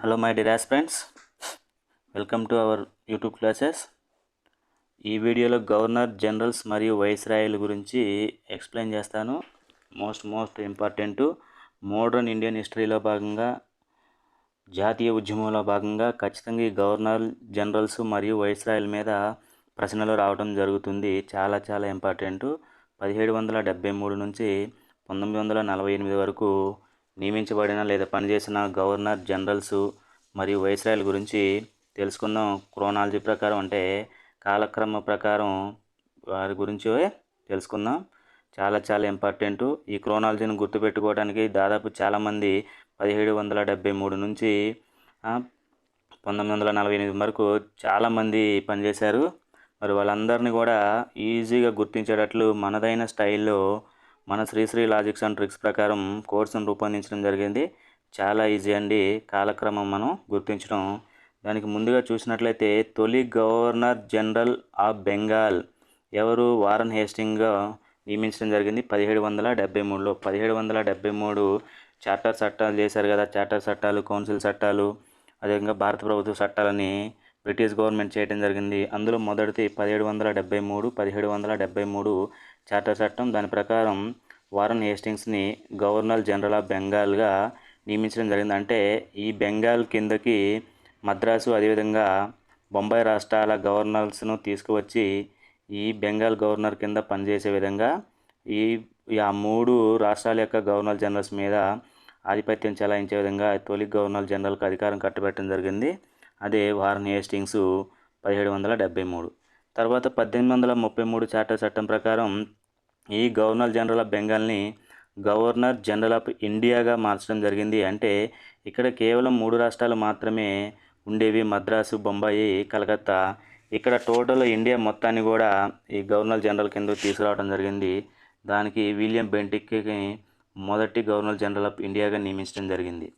Hello my dears friends welcome to our YouTube classes ఈ వీడియోలో governor generals మరియు viceroyal గురించి ఎక్స్ప్లెయిన్ చేస్తాను. Most most important modern Indian హిస్టరీలో భాగంగా జాతీయ ఉద్యమంలో భాగంగా ఖచ్చితంగా ఈ గవర్నర్ జనరల్స్ మరియు వైస్రాయల్ మీద ప్రశ్నలు రావడం జరుగుతుంది. చాలా చాలా ఇంపార్టెంట్ పదిహేడు వందల డెబ్బై మూడు నుంచి పంతొమ్మిది వందల నలభై ఎనిమిది వరకు నియమించబడిన లేదా పనిచేసిన గవర్నర్ జనరల్స్ మరియు వైస్రాయల్ గురించి తెలుసుకుందాం. క్రోనాలజీ ప్రకారం అంటే కాలక్రమ ప్రకారం వారి గురించి తెలుసుకుందాం. చాలా చాలా ఇంపార్టెంట్. ఈ క్రోనాలజీని గుర్తుపెట్టుకోవడానికి దాదాపు చాలామంది పదిహేడు వందల డెబ్బై మూడు నుంచి పంతొమ్మిది వందల నలభై ఎనిమిది వరకు చాలామంది పనిచేశారు. మరి వాళ్ళందరినీ కూడా ఈజీగా గుర్తించేటట్లు మనదైన స్టైల్లో మన శ్రీశ్రీ లాజిక్స్ అండ్ ట్రిక్స్ ప్రకారం కోర్సును రూపొందించడం జరిగింది. చాలా ఈజీ అండి. కాలక్రమం మనం గుర్తించడం. దానికి ముందుగా చూసినట్లయితే తొలి గవర్నర్ జనరల్ ఆఫ్ బెంగాల్ ఎవరు? వారన్ హేస్టింగ్గా నియమించడం జరిగింది పదిహేడు వందల డెబ్బై మూడులో. పదిహేడు వందల డెబ్బై మూడు చార్టర్ చట్టాలు చేశారు కదా. చార్టర్ చట్టాలు కౌన్సిల్ చట్టాలు అదేవిధంగా భారత ప్రభుత్వ చట్టాలని బ్రిటిష్ గవర్నమెంట్ చేయడం జరిగింది. అందులో మొదటిది పదిహేడు వందల డెబ్బై మూడు పదిహేడు వందల డెబ్బై మూడు చార్టర్ చట్టం. దాని ప్రకారం వారన్ హేస్టింగ్స్ని గవర్నర్ జనరల్ ఆఫ్ బెంగాల్గా నియమించడం జరిగింది. అంటే ఈ బెంగాల్ కిందకి మద్రాసు అదేవిధంగా బొంబాయి రాష్ట్రాల గవర్నర్స్ను తీసుకువచ్చి ఈ బెంగాల్ గవర్నర్ కింద పనిచేసే విధంగా ఈ ఆ మూడు రాష్ట్రాల యొక్క గవర్నర్ జనరల్స్ మీద ఆధిపత్యం చెలాయించే విధంగా తొలి గవర్నర్ జనరల్కి అధికారం కట్టబెట్టడం జరిగింది. అదే వారన్ హేస్టింగ్స్ పదిహేడు వందల డెబ్బై మూడు. తర్వాత పద్దెనిమిది వందల ముప్పై మూడు చార్టర్ చట్టం ప్రకారం ఈ గవర్నర్ జనరల్ ఆఫ్ బెంగాల్ని గవర్నర్ జనరల్ ఆఫ్ ఇండియాగా మార్చడం జరిగింది. అంటే ఇక్కడ కేవలం మూడు రాష్ట్రాలు మాత్రమే ఉండేవి. మద్రాసు బొంబాయి కలకత్తా. ఇక్కడ టోటల్ ఇండియా మొత్తాన్ని కూడా ఈ గవర్నర్ జనరల్ కింద తీసుకురావడం జరిగింది. దానికి విలియం బెంటిక్కి మొదటి గవర్నర్ జనరల్ ఆఫ్ ఇండియాగా నియమించడం జరిగింది.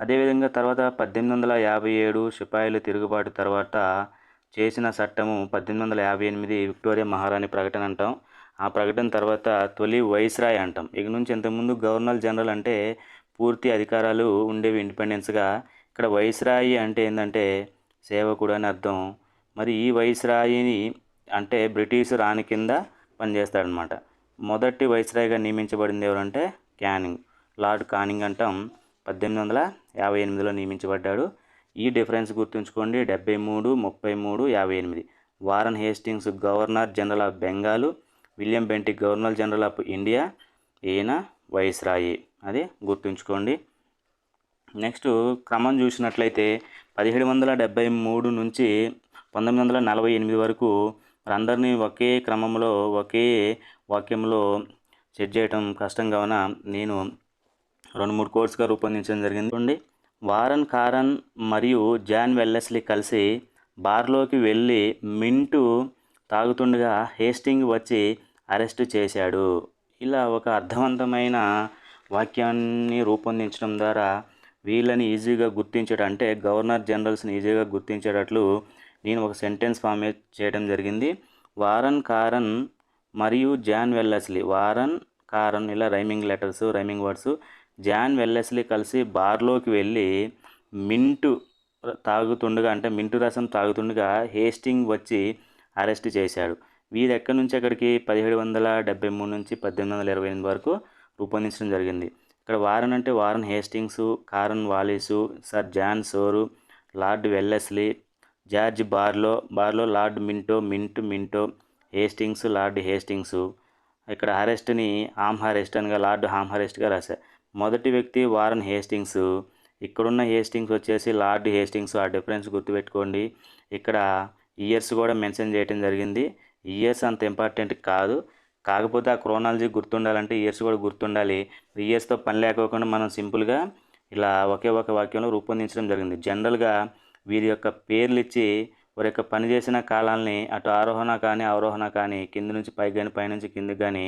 అదేవిధంగా తర్వాత పద్దెనిమిది వందల యాభై ఏడు సిపాయిలు తిరుగుబాటు తర్వాత చేసిన చట్టము పద్దెనిమిది వందల యాభై ఎనిమిది విక్టోరియా మహారాణి ప్రకటన అంటాం. ఆ ప్రకటన తర్వాత తొలి వైస్రాయ్ అంటాం. ఇక నుంచి ఇంతకుముందు గవర్నర్ జనరల్ అంటే పూర్తి అధికారాలు ఉండేవి ఇండిపెండెన్స్గా. ఇక్కడ వైస్రాయి అంటే ఏంటంటే సేవకుడు అని అర్థం. మరి ఈ వైస్రాయిని అంటే బ్రిటిష్ రాణి కింద పనిచేస్తాడనమాట. మొదటి వైస్రాయిగా నియమించబడింది ఎవరంటే క్యానింగ్ లార్డ్ కానింగ్ అంటాం. పద్దెనిమిది వందల యాభై ఎనిమిదిలో నియమించబడ్డాడు. ఈ డిఫరెన్స్ గుర్తుంచుకోండి. డెబ్బై మూడు ముప్పై మూడు యాభై ఎనిమిది. Warren Hastings governor general of Bengal William Bentinck governor general of India ఈయన వైస్రాయి. అది గుర్తుంచుకోండి. నెక్స్ట్ క్రమం చూసినట్లయితే పదిహేడు వందల డెబ్బై మూడు నుంచి పంతొమ్మిది వందల నలభై ఎనిమిది వరకు అందరినీ ఒకే క్రమంలో ఒకే వాక్యంలో సెట్ చేయడం కష్టం. కావున నేను రెండు మూడు కోర్సుగా రూపొందించడం జరిగింది. చూడండి వారన్ కారన్ మరియు జాన్ వెల్లెస్లీ కలిసి బార్లోకి వెళ్ళి మింటు తాగుతుండగా హేస్టింగ్ వచ్చి అరెస్ట్ చేశాడు. ఇలా ఒక అర్థవంతమైన వాక్యాన్ని రూపొందించడం ద్వారా వీళ్ళని ఈజీగా గుర్తించడం అంటే గవర్నర్ జనరల్స్ని ఈజీగా గుర్తించేటట్లు నేను ఒక సెంటెన్స్ ఫార్మేట్ చేయడం జరిగింది. వారన్ కారన్ మరియు జాన్ వెల్లెస్లీ వారన్ కారన్ ఇలా rhyming letters rhyming words John Wellesley కలిసి బార్లోకి వెళ్ళి మింటు తాగుతుండగా అంటే మింటు రసం తాగుతుండగా హేస్టింగ్ వచ్చి అరెస్ట్ చేశాడు. వీరు ఎక్కడి నుంచి అక్కడికి? పదిహేడు వందల డెబ్బై మూడు నుంచి పద్దెనిమిది వందల ఇరవై ఎనిమిది వరకు రూపొందించడం జరిగింది. ఇక్కడ వారన్ అంటే Warren Hastings Cornwallis Sir John Shore Lord Wellesley George Barlow Barlow Lord Minto Mint Minto Hastings Lord Hastings. ఇక్కడ అరెస్ట్ని ఆమ్ హారెస్ట్ అనగా లార్డ్ హామ్ అరెస్ట్గా రాశారు. మొదటి వ్యక్తి వారన్ హేస్టింగ్స్. ఇక్కడున్న హేస్టింగ్స్ వచ్చేసి లార్డ్ హేస్టింగ్స్. ఆ డిఫరెన్స్ గుర్తుపెట్టుకోండి. ఇక్కడ ఇయర్స్ కూడా మెన్షన్ చేయడం జరిగింది. ఇయర్స్ అంత ఇంపార్టెంట్ కాదు. కాకపోతే ఆ క్రోనాలజీ గుర్తుండాలంటే ఇయర్స్ కూడా గుర్తుండాలి. ఇయర్స్తో పని లేకోకుండా మనం సింపుల్గా ఇలా ఒకే ఒక వాక్యంలో రూపొందించడం జరిగింది. జనరల్గా వీరి యొక్క పేర్లు ఇచ్చి వారి యొక్క పని చేసిన కాలాలని అటు ఆరోహణ కానీ అవరోహణ కానీ కింది నుంచి పైకి కానీ పైనుంచి కిందికి కానీ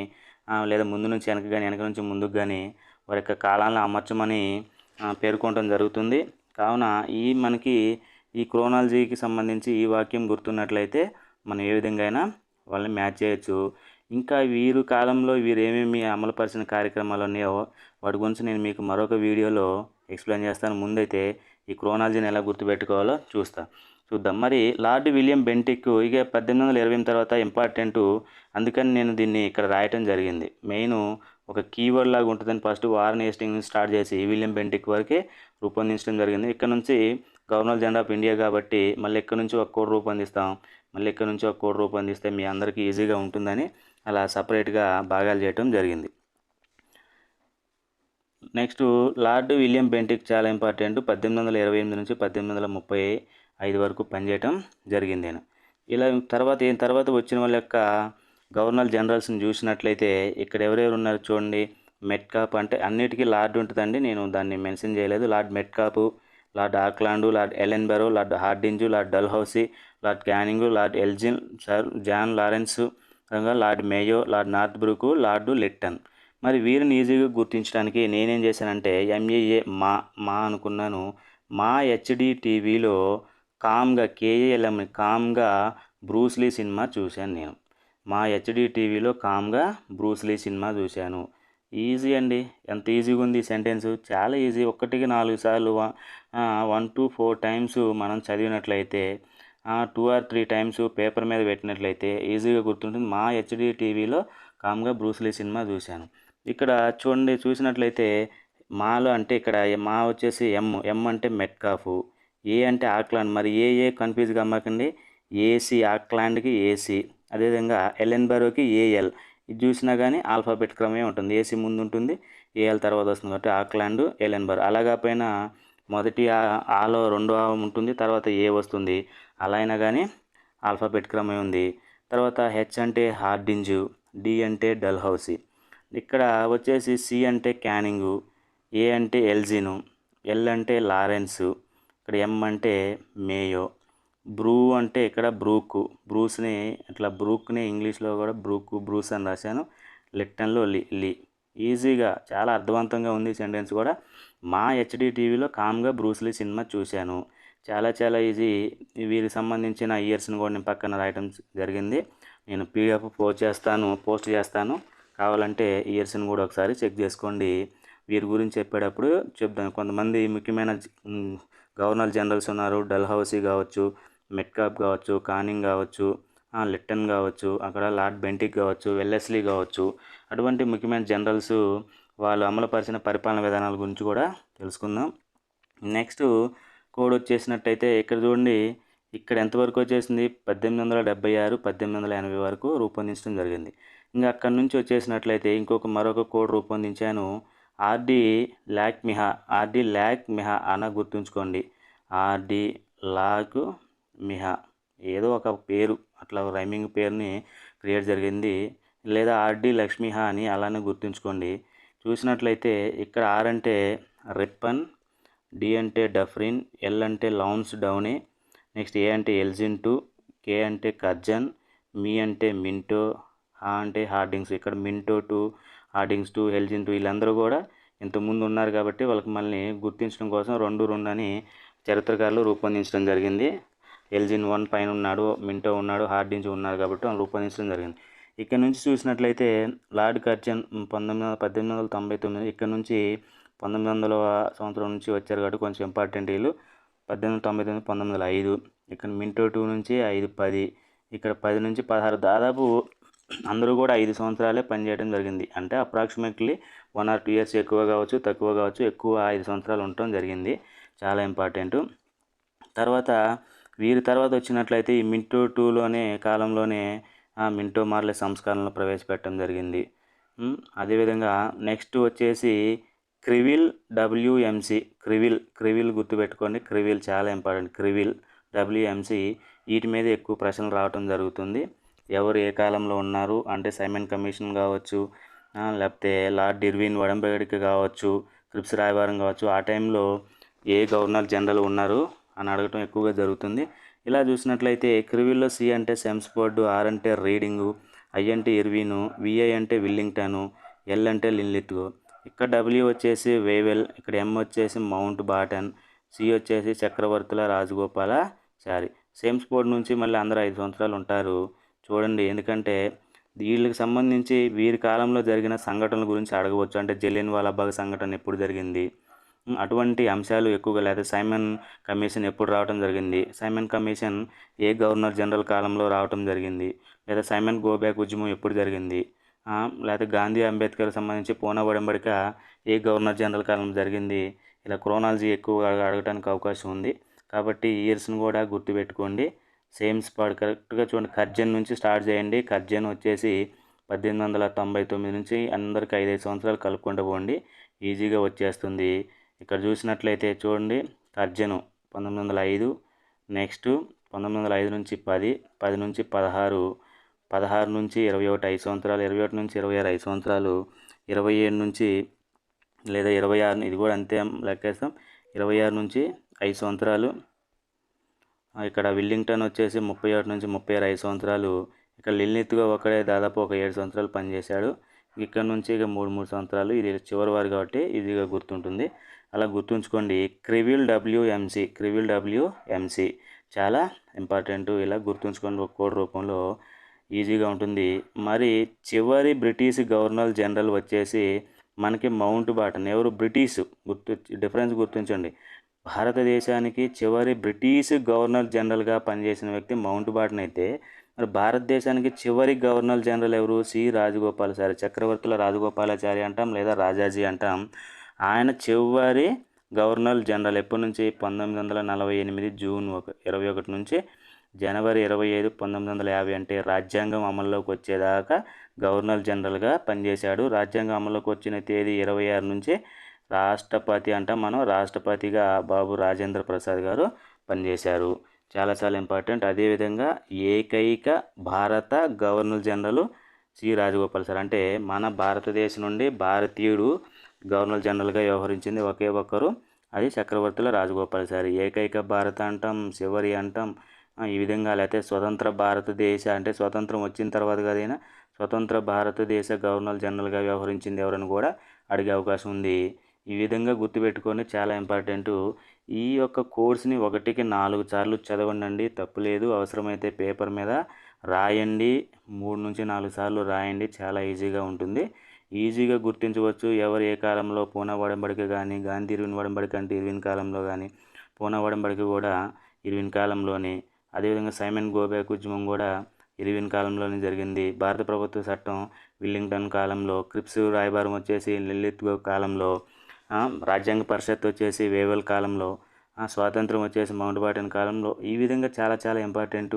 లేదా ముందు నుంచి వెనక కానీ వెనక నుంచి ముందుకు కానీ వారి యొక్క కాలాలను అమర్చమని పేర్కొనడం జరుగుతుంది. కావున ఈ మనకి ఈ క్రోనాలజీకి సంబంధించి ఈ వాక్యం గుర్తున్నట్లయితే మనం ఏ విధంగా అయినా వాళ్ళని మ్యాచ్ చేయొచ్చు. ఇంకా వీరు కాలంలో వీరు ఏమేమి అమలుపరిచిన కార్యక్రమాలు ఉన్నాయో వాటి గురించి నేను మీకు మరొక వీడియోలో ఎక్స్ప్లెయిన్ చేస్తాను. ముందైతే ఈ క్రోనాలజీని ఎలా గుర్తుపెట్టుకోవాలో చూస్తా. చూద్దాం. మరి లార్డ్ విలియం బెంటిక్ ఇక పద్దెనిమిది వందల ఇరవై తర్వాత ఇంపార్టెంట్ అందుకని నేను దీన్ని ఇక్కడ రాయటం జరిగింది. మెయిన్ ఒక కీవర్డ్ లాగా ఉంటుందని ఫస్ట్ వారన్ హేస్టింగ్ నుంచి స్టార్ట్ చేసి విలియం బెంటిక్ వరకే రూపొందించడం జరిగింది. ఇక్కడ నుంచి గవర్నర్ జనరల్ ఆఫ్ ఇండియా కాబట్టి మళ్ళీ ఇక్కడ నుంచి ఒక కోడ్ రూపొందిస్తాం. మళ్ళీ ఇక్కడ నుంచి ఒక కోడ్ రూపొందిస్తే మీ అందరికీ ఈజీగా ఉంటుందని అలా సపరేట్గా భాగాలు చేయటం జరిగింది. నెక్స్ట్ లార్డ్ విలియం బెంటిక్ చాలా ఇంపార్టెంట్ పద్దెనిమిది వందల ఇరవై ఎనిమిది నుంచి పద్దెనిమిది వందల ముప్పై ఐదు వరకు పనిచేయటం జరిగింది నేను ఇలా తర్వాత ఏం తర్వాత వచ్చిన వాళ్ళ యొక్క గవర్నర్ జనరల్స్ని చూసినట్లయితే ఇక్కడ ఎవరెవరు ఉన్నారు చూడండి. మెట్కాప్ అంటే అన్నిటికీ లార్డ్ ఉంటుందండి. నేను దాన్ని మెన్షన్ చేయలేదు. Lord Metcalfe Lord Auckland Lord Ellenborough Lord Hardinge Lord Dalhousie Lord Canning Lord Elgin Sir John Lawrence Lord Mayo Lord Northbrook Lord Lytton. మరి వీరిని ఈజీగా గుర్తించడానికి నేనేం చేశానంటే ఎంఏఏ మా మా అనుకున్నాను. మా హెచ్డి టీవీలో కామ్గా కేఏఎల్ఎం కామ్గా బ్రూస్లీ సినిమా చూశాను నేను. మా హెచ్డి టీవీలో కామ్గా బ్రూస్లీ సినిమా చూశాను. ఈజీ అండి. ఎంత ఈజీగా ఉంది సెంటెన్స్? చాలా ఈజీ. ఒక్కటికి నాలుగు సార్లు వన్ టు ఫోర్ టైమ్స్ మనం చదివినట్లయితే two or three times paper మీద పెట్టినట్లయితే ఈజీగా గుర్తుంటుంది. మా హెచ్డి టీవీలో కామ్గా బ్రూస్లీ సినిమా చూశాను. ఇక్కడ చూడండి చూసినట్లయితే మాలో అంటే ఇక్కడ మా వచ్చేసి ఎమ్. ఎమ్ అంటే మెట్కాఫ్. ఏ అంటే ఆక్లాండ్. మరి ఏ ఏ కన్ఫ్యూజ్గా అమ్మకండి? ఏసీ ఆక్లాండ్కి ఏసీ అదేవిధంగా ఎల్ఎన్బరోకి ఏఎల్ ఇది చూసినా కానీ ఆల్ఫాబెట్ క్రమే ఉంటుంది. ఏసీ ముందు ఉంటుంది ఏఎల్ తర్వాత వస్తుంది కాబట్టి ఆక్లాండ్ ఎలెన్బర్ అలాగా పైన మొదటి ఆ- ఆలో రెండో ఆ ఉంటుంది. తర్వాత ఏ వస్తుంది. అలా అయినా కానీ ఆల్ఫాబెట్ క్రమే ఉంది. తర్వాత హెచ్ అంటే హార్డింజు డి అంటే డల్హౌసీ ఇక్కడ వచ్చేసి సి అంటే క్యానింగు ఏ అంటే ఎల్జిను ఎల్ అంటే లారెన్సు ఇక్కడ ఎం అంటే మేయో. బ్రూ అంటే ఇక్కడ బ్రూకు. బ్రూస్ని ఇట్లా బ్రూక్ని ఇంగ్లీష్లో కూడా బ్రూకు బ్రూస్ అని రాశాను. లిట్టన్లో లి లీ. ఈజీగా చాలా అర్థవంతంగా ఉంది సెంటెన్స్ కూడా. మా హెచ్డి టీవీలో కామ్గా బ్రూస్లీ సినిమా చూశాను. చాలా చాలా ఈజీ. వీరికి సంబంధించిన ఇయర్స్ని కూడా నేను పక్కన రాయటం జరిగింది. నేను పీడిఎఫ్ పోస్ట్ చేస్తాను పోస్ట్ చేస్తాను. కావాలంటే ఇయర్స్ని కూడా ఒకసారి చెక్ చేసుకోండి. వీరి గురించి చెప్పేటప్పుడు చెప్తాను. కొంతమంది ముఖ్యమైన గవర్నర్ జనరల్స్ ఉన్నారు. డల్హౌసీ కావచ్చు మెట్కాప్ కావచ్చు కానింగ్ కావచ్చు లిట్టన్ కావచ్చు అక్కడ లార్డ్ బెంటిక్ కావచ్చు వెల్లెస్లీ కావచ్చు అటువంటి ముఖ్యమైన జనరల్స్ వాళ్ళు అమలుపరిచిన పరిపాలన విధానాల గురించి కూడా తెలుసుకుందాం. నెక్స్ట్ కోడ్ వచ్చేసినట్టయితే ఇక్కడ చూడండి ఇక్కడ ఎంతవరకు వచ్చేసింది? పద్దెనిమిది వందల డెబ్బై ఆరు పద్దెనిమిది వందల ఎనభై వరకు రూపొందించడం జరిగింది. ఇంకా అక్కడి నుంచి వచ్చేసినట్లయితే ఇంకొక మరొక కోడ్ రూపొందించాను ఆర్డి లాక్ మిహా ఆర్డి లాక్ మిహా అన గుర్తుంచుకోండి. ఆర్డి లాక్ మిహా. ఏదో ఒక పేరు అట్లా రైమింగ్ పేరుని క్రియేట్ జరిగింది. లేదా ఆర్డి లక్ష్మిహా అని అలానే గుర్తుంచుకోండి. చూసినట్లయితే ఇక్కడ ఆర్ అంటే రిప్పన్ డి అంటే డఫ్రిన్ ఎల్ అంటే లౌన్స్ డౌనీ నెక్స్ట్ ఏ అంటే ఎల్జిన్ టూ కే అంటే కర్జన్ మీ అంటే మింటో హా అంటే హార్డింగ్స్. ఇక్కడ Minto to Hardings to Elgin to వీళ్ళందరూ కూడా ఇంతకుముందు ఉన్నారు కాబట్టి వాళ్ళకి మళ్ళీ గుర్తించడం కోసం రెండు రెండు అని చరిత్రకారులు రూపొందించడం జరిగింది. ఎల్జిన్ వన్ పైన ఉన్నాడు మింటో ఉన్నాడు హార్డింగ్స్ ఉన్నారు కాబట్టి వాళ్ళు రూపొందించడం జరిగింది. ఇక్కడ నుంచి చూసినట్లయితే లార్డ్ కర్జన్ పంతొమ్మిది వందల పద్దెనిమిది వందల తొంభై తొమ్మిది ఇక్కడ నుంచి పంతొమ్మిది వందల సంవత్సరం నుంచి వచ్చారు కాబట్టి కొంచెం ఇంపార్టెంట్ వీళ్ళు. పద్దెనిమిది వందల తొంభై తొమ్మిది పంతొమ్మిది వందల ఐదు. ఇక్కడ మింటో టూ నుంచి ఐదు పది. ఇక్కడ పది నుంచి పదహారు. దాదాపు అందరూ కూడా ఐదు సంవత్సరాలే పనిచేయడం జరిగింది. అంటే approximately one or two years ఎక్కువ కావచ్చు తక్కువ కావచ్చు ఎక్కువ ఐదు సంవత్సరాలు ఉండటం జరిగింది. చాలా ఇంపార్టెంట్. తర్వాత వీరి తర్వాత వచ్చినట్లయితే ఈ మింటో టూలోనే కాలంలోనే ఆ మింటో మార్లే సంస్కరణలు ప్రవేశపెట్టడం జరిగింది. అదేవిధంగా నెక్స్ట్ వచ్చేసి క్రివిల్ డబ్ల్యూఎంసి క్రివిల్ క్రివిల్ గుర్తుపెట్టుకోండి క్రివిల్ చాలా ఇంపార్టెంట్ క్రివిల్ డబ్ల్యూఎంసి వీటి మీద ఎక్కువ ప్రశ్నలు రావటం జరుగుతుంది. ఎవరు ఏ కాలంలో ఉన్నారు అంటే సైమన్ కమిషన్ కావచ్చు లేకపోతే లార్డ్ డిర్విన్ వడంబడిక కావచ్చు క్రిప్స్ రాయబారం కావచ్చు ఆ టైంలో ఏ గవర్నర్ జనరల్ ఉన్నారు అని అడగటం ఎక్కువగా జరుగుతుంది. ఇలా చూసినట్లయితే క్రివిల్లో సి అంటే సెమ్స్ఫోర్డ్ ఆర్ అంటే రీడింగు ఐ అంటే ఇర్వీను విఐ అంటే విల్లింగ్టను ఎల్ అంటే లిన్లిట్ ఇక్కడ డబ్ల్యూ వచ్చేసి వేవెల్ ఇక్కడ ఎం వచ్చేసి మౌంట్ బాటన్ సి వచ్చేసి చక్రవర్తుల రాజగోపాల చారి సేమ్స్ బోర్డ్ నుంచి మళ్ళీ అందరూ ఐదు సంవత్సరాలు ఉంటారు. చూడండి ఎందుకంటే వీళ్ళకి సంబంధించి వీరి కాలంలో జరిగిన సంఘటనల గురించి అడగవచ్చు. అంటే జలియన్ వాలాబాగ్ సంఘటన ఎప్పుడు జరిగింది? అటువంటి అంశాలు ఎక్కువగా లేదా సైమన్ కమిషన్ ఎప్పుడు రావడం జరిగింది? సైమన్ కమిషన్ ఏ గవర్నర్ జనరల్ కాలంలో రావడం జరిగింది? లేదా సైమన్ గోబ్యాక్ ఉద్యమం ఎప్పుడు జరిగింది? లేదా గాంధీ అంబేద్కర్ సంబంధించి పూనా ఒడంబడిక ఏ గవర్నర్ జనరల్ కాలంలో జరిగింది? ఇలా క్రోనాలజీ ఎక్కువగా అడగడానికి అవకాశం ఉంది. కాబట్టి ఇయర్స్ని కూడా గుర్తుపెట్టుకోండి. సేమ్ స్పాట్ కరెక్ట్గా చూడండి. ఖర్జన్ నుంచి స్టార్ట్ చేయండి. ఖర్జన్ వచ్చేసి పద్దెనిమిది వందల తొంభై తొమ్మిది నుంచి అందరికి ఐదైదు సంవత్సరాలు కలుపుకుంటూ పోండి. ఈజీగా వచ్చేస్తుంది. ఇక్కడ చూసినట్లయితే చూడండి తర్జను పంతొమ్మిది వందల ఐదు నెక్స్ట్ పంతొమ్మిది వందల ఐదు నుంచి పది పది నుంచి పదహారు పదహారు నుంచి ఇరవై ఒకటి ఐదు సంవత్సరాలు ఇరవై ఒకటి నుంచి ఇరవై ఆరు ఐదు సంవత్సరాలు ఇరవై ఏడు నుంచి లేదా ఇరవై ఆరు ఇది కూడా అంతే లెక్కేస్తాం. ఇరవై ఆరు నుంచి ఐదు సంవత్సరాలు ఇక్కడ విల్లింగ్టన్ వచ్చేసి ముప్పై ఒకటి నుంచి ముప్పై ఆరు ఐదు సంవత్సరాలు ఇక్కడ లిల్నిత్గా ఒకడే దాదాపు ఒక ఏడు సంవత్సరాలు పనిచేశాడు. ఇక్కడ నుంచి ఇక మూడు మూడు సంవత్సరాలు ఇది చివరి వారు కాబట్టి ఈజీగా గుర్తుంటుంది. అలా గుర్తుంచుకోండి. క్రివిల్ డబ్ల్యూఎంసి క్రివిల్ డబ్ల్యూఎంసి చాలా ఇంపార్టెంట్. ఇలా గుర్తుంచుకోండి ఒక కోడ్ రూపంలో. ఈజీగా ఉంటుంది. మరి చివరి బ్రిటిష్ గవర్నర్ జనరల్ వచ్చేసి మనకి మౌంట్ బాటన్. ఎవరు? బ్రిటిష్. గుర్తు డిఫరెన్స్ గుర్తించండి. భారతదేశానికి చివరి బ్రిటిష్ గవర్నర్ జనరల్గా పనిచేసిన వ్యక్తి మౌంట్ బాటన్ అయితే మరి భారతదేశానికి చివరి గవర్నర్ జనరల్ ఎవరు? సి. రాజగోపాలాచారి. చక్రవర్తుల రాజగోపాలాచారి అంటాం లేదా రాజాజీ అంటాం. ఆయన చివరి గవర్నర్ జనరల్ ఎప్పటి నుంచి? పంతొమ్మిది వందల నలభై ఎనిమిది జూన్ ఒక ఇరవై ఒకటి నుంచి. జనవరి ఇరవై ఐదు పంతొమ్మిది వందల యాభై అంటే రాజ్యాంగం అమల్లోకి వచ్చేదాకా గవర్నర్ జనరల్గా పనిచేశాడు. రాజ్యాంగం అమల్లోకి వచ్చిన తేదీ ఇరవై ఆరు నుంచి రాష్ట్రపతి అంట మనం రాష్ట్రపతిగా బాబు రాజేంద్ర ప్రసాద్ గారు పనిచేశారు. చాలా చాలా ఇంపార్టెంట్. అదేవిధంగా ఏకైక భారత governor general C Rajagopal sir. అంటే మన భారతదేశం నుండి భారతీయుడు గవర్నర్ జనరల్గా వ్యవహరించింది ఒకే ఒక్కరు. అది చక్రవర్తుల రాజగోపాల్ ఏకైక భారత అంటాం చివరి అంటాం ఈ విధంగా లేకపోతే స్వతంత్ర భారతదేశ అంటే స్వతంత్రం వచ్చిన తర్వాత కదైనా స్వతంత్ర భారతదేశ గవర్నర్ జనరల్గా వ్యవహరించింది ఎవరని కూడా అడిగే అవకాశం ఉంది. ఈ విధంగా గుర్తుపెట్టుకొని చాలా ఇంపార్టెంట్. ఈ యొక్క కోర్స్ని ఒకటికి నాలుగు సార్లు చదవండి తప్పులేదు అవసరమైతే పేపర్ మీద రాయండి. మూడు నుంచి నాలుగు సార్లు రాయండి. చాలా ఈజీగా ఉంటుంది. ఈజీగా గుర్తించవచ్చు. ఎవరు ఏ కాలంలో పూనా వడంబడిక కానీ గాంధీ ఇరవిన్ వడంబడిక అంటే ఇరవిన్ కాలంలో కానీ పూనా వడంబడిక కూడా ఇరవిన్ కాలంలోనే. అదేవిధంగా సైమన్ గోబ్యాక్ ఉద్యమం కూడా ఇరవిన్ కాలంలోనే జరిగింది. భారత ప్రభుత్వ చట్టం విల్లింగ్టన్ కాలంలో క్రిప్స్ రాయబారం వచ్చేసి లలిత్ కాలంలో రాజ్యాంగ పరిషత్ వచ్చేసి వేవల్ కాలంలో స్వాతంత్రం వచ్చేసి మౌంట్ బాటన్ కాలంలో. ఈ విధంగా చాలా చాలా ఇంపార్టెంట్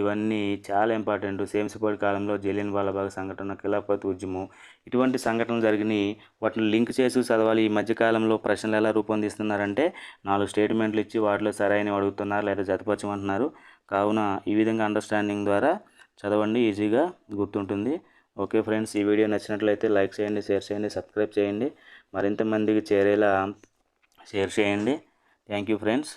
ఇవన్నీ చాలా ఇంపార్టెంట్ సేమ్సిపోడ్ కాలంలో జలియన్ వాలాబాగ్ సంఘటన ఖిలాఫత్ ఉద్యమం ఇటువంటి సంఘటనలు జరిగినాయి. వాటిని లింక్ చేసి చదవాలి. ఈ మధ్యకాలంలో ప్రశ్నలు ఎలా రూపొందిస్తున్నారంటే నాలుగు స్టేట్మెంట్లు ఇచ్చి వాటిలో సరైనవి అడుగుతున్నారు లేదా జతపరచమంటున్నారు కావున ఈ విధంగా అండర్స్టాండింగ్ ద్వారా చదవండి. ఈజీగా గుర్తుంటుంది. ఓకే ఫ్రెండ్స్ ఈ వీడియో నచ్చినట్లయితే లైక్ చేయండి షేర్ చేయండి సబ్స్క్రైబ్ చేయండి. మరింత మందికి చేరేలా షేర్ చేయండి. Thank you friends